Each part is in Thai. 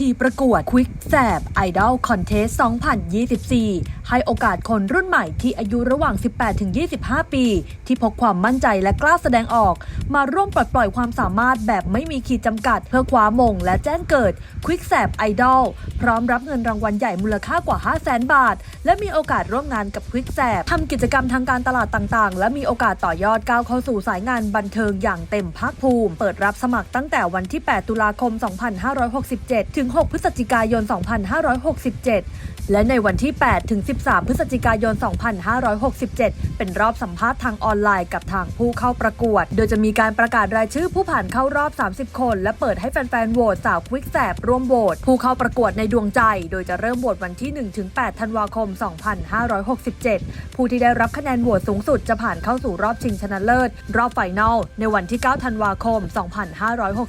ทีประกวด Quick แสบ Idol Contest 2024 ให้โอกาสคนรุ่นใหม่ที่อายุระหว่าง 18-25 ปี ที่พกความมั่นใจและกล้าแสดงออก มาร่วมปลดปล่อยความสามารถแบบไม่มีขีดจำกัด เพื่อคว้ามงและแจ้งเกิด Quick แสบ Idol พร้อมรับเงินรางวัลใหญ่มูลค่ากว่า 500,000บาท และมีโอกาสร่วมงานกับ Quick แสบทำกิจกรรมทางการตลาดต่างๆ และมีโอกาสต่อยอดก้าวเข้าสู่สายงานบันเทิงอย่างเต็มภาคภูมิ เปิดรับสมัครตั้งแต่วันที่ 8 ตุลาคม 2567 ถึง 6 พฤศจิกายน 2567 และในวันที่ 8 ถึง 13 พฤศจิกายน 2567 เป็นรอบสัมภาษณ์ทางออนไลน์กับทางผู้เข้าประกวด โดยจะมีการประกาศรายชื่อผู้ผ่านเข้ารอบ 30 คน และเปิดให้แฟนๆ โหวตสาวควิกแสบร่วมโหวตผู้เข้าประกวดในดวงใจ โดยจะเริ่มโหวตวันที่ 1 ถึง 8 ธันวาคม 2567 ผู้ที่ได้รับคะแนนโหวตสูงสุดจะผ่านเข้าสู่รอบชิงชนะเลิศ รอบไฟนอลในวันที่ 9 ธันวาคม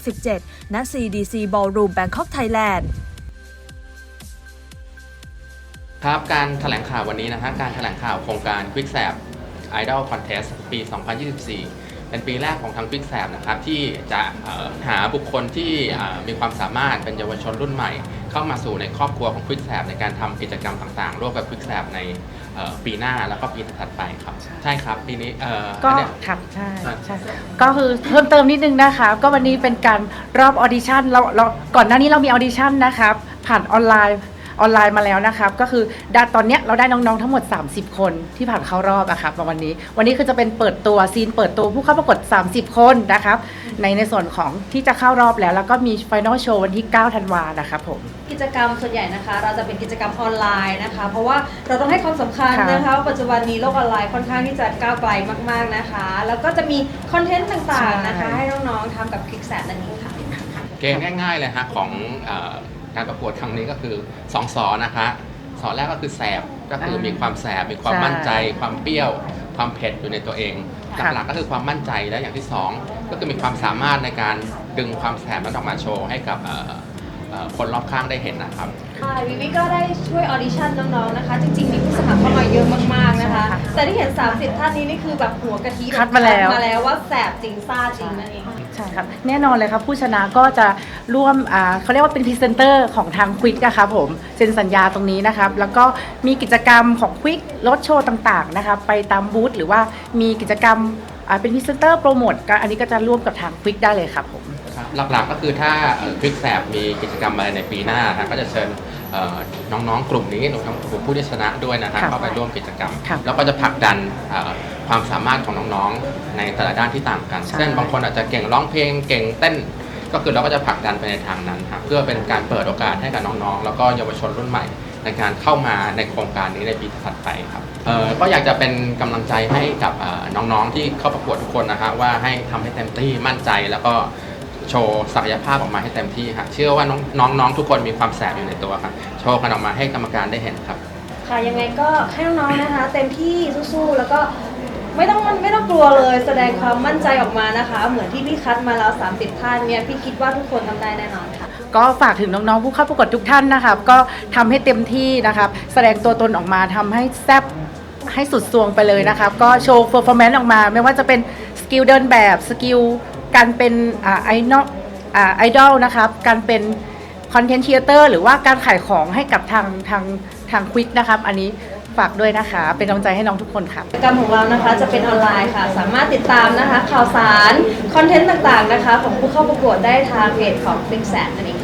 2567 ณ CDC Ballroom Bangkok Thailand ครับการแถลงข่าววันนี้นะฮะการแถลงข่าวโครงการ Quick s a p Idol Contest ปี 2024 เป็นปีแรกของทาง Quick s a p นะครับที่จะเอ่อหาบุคคลที่เอ่อมีความสามารถเป็นเยาวชนรุ่นใหม่ เข้ามาสู่ในครอบครัวของ Quick s a p ในการทำกิจกรรมต่างๆ ร่วมกับ Quick s a p ในเอ่อปีหน้าแล้วก็ปีถัดๆไปครับ ใช่ครับ ปีนี้เอ่อก็อันเนี้ยค่ะใช่ครับใช่ก็คือเพิ่มเติมนิดนึงนะคะก็วันนี้เป็นการรอบออดิชั่นเราเราก่อนหน้านี้เรามีออดิชั่นนะครับผ่านออนไลน์ ออนไลน์มาแล้วนะครับก็คือได้ตอนเนี้ยเราได้น้องๆทั้งหมด 30 คนที่ผ่านเข้ารอบอะครับมาวันนี้ วันนี้คือจะเป็นเปิดตัวซีนเปิดตัวผู้เข้าประกวด30 คนนะครับในในส่วนของที่จะเข้ารอบแล้ว แล้วก็มีไฟนอลโชว์วันที่ 9 ธันวานะครับผมกิจกรรมส่วนใหญ่นะคะ เราจะเป็นกิจกรรมออนไลน์นะคะ เพราะว่าเราต้องให้ความสำคัญค่ะนะคะว่าปัจจุบันนี้โลกออนไลน์ค่อนข้างที่จะก้าวไกลมาก ๆนะคะ แล้วก็จะมีคอนเทนต์ต่างๆนะคะ ให้น้องๆทำกับคลิกแสนั่นเองค่ะเกณฑ์ง่ายๆเลยฮะของเออ การประกวดครั้งนี้ก็คือสองสอนะคะสอแรกก็คือแสบก็คือมีความแสบมีความใช่มั่นใจ ความเปรี้ยว ความเผ็ดอยู่ในตัวเองค่ะหลักๆก็คือความมั่นใจและอย่างที่สองก็คือมีความสามารถในการดึงความแสบนั้นออกมาโชว์ให้กับเอ่อเอ่อคนรอบข้างได้เห็นนะครับ ค่ะวิวิก็ได้ช่วยออดิชั่นน้องๆนะคะ จริงๆมีผู้สมัครเข้ามาเยอะมากๆนะคะใช่ค่ะแต่ที่เห็น 30 ท่านนี้นี่คือแบบหัวกะทิคัดมาแล้วมาแล้วว่าแสบจริงซ่าจริงนั่นเองใช่ ครับแน่นอนเลยครับผู้ชนะก็จะร่วมอ่าเขาเรียกว่าเป็นพรีเซนเตอร์ของทางควิกนะครับผมเซ็นสัญญาตรงนี้นะครับแล้วก็มีกิจกรรมของควิกรถโชว์ต่างๆนะครับไปตามบูธหรือว่ามีกิจกรรมอ่าเป็นพรีเซนเตอร์โปรโมทก็อันนี้ก็จะร่วมกับทางควิกได้เลยครับผม ครับหลักๆก็คือถ้าคลิกแสบมีกิจกรรมอะไรในปีหน้าครับก็จะเชิญเอ่อน้องๆกลุ่มนี้น้องๆกลุ่มผู้ที่ชนะด้วยนะครับค่ะเข้าไปร่วมกิจกรรมค่ะแล้วก็จะผลักดันเอ่อ ความสามารถของน้องๆ ในแต่ละด้านที่ต่างกันใช่ เช่นบางคนอาจจะเก่งร้องเพลงเก่งเต้น ก็คือเราก็จะผลักดันไปในทางนั้นครับเพื่อเป็นการเปิดโอกาสให้กับน้องๆ แล้วก็เยาวชนรุ่นใหม่ ในการเข้ามาในโครงการนี้ในปีถัดไปครับเอ่อก็อยากจะเป็นกำลังใจให้กับเอ่อน้องๆที่เข้าประกวดทุกคนนะฮะว่าให้ทำให้เต็มที่มั่นใจแล้วก็โชว์ศักยภาพออกมาให้เต็มที่ครับเชื่อว่าน้องน้องๆทุกคนมีความแสบอยู่ในตัวครับโชว์กันออกมาให้กรรมการได้เห็นครับ ค่ะยังไงก็ให้น้องๆนะคะ เต็มที่สู้ๆแล้วก็ ไม่ต้องไม่ต้องกลัวเลย แสดงความมั่นใจออกมานะคะ เหมือนที่พี่คัดมาแล้ว 30 ท่านเนี่ยพี่คิดว่าทุกคนทำได้แน่นอนค่ะ ก็ฝากถึงน้องๆผู้เข้าประกวดทุกท่านนะครับก็ทำให้เต็มที่นะครับแสดงตัวตนออกมาทำให้แซ่บให้สุดสวงไปเลยนะครับก็โชว์เ e อร์ฟอร์แมนซ์ออกมา ไม่ว่าจะเป็นสกิลเดินแบบสกิลการเป็นอ่าไอดอลอ่าไอดอลนะครับการเป็นคอนเทนต์ครีเอเตอร์หรือว่าการขายของให้กับทางทางทางควิกนะครับอันนี้ ฝากด้วยนะคะ เป็นกำลังใจให้น้องทุกคนครับกิจกรรมของเรานะคะจะเป็นออนไลน์ค่ะ สามารถติดตามนะคะ ข่าวสาร คอนเทนต์ต่างๆนะคะ ของผู้เข้าประกวดได้ทางเพจของ c l i c k s a t นั่นเอง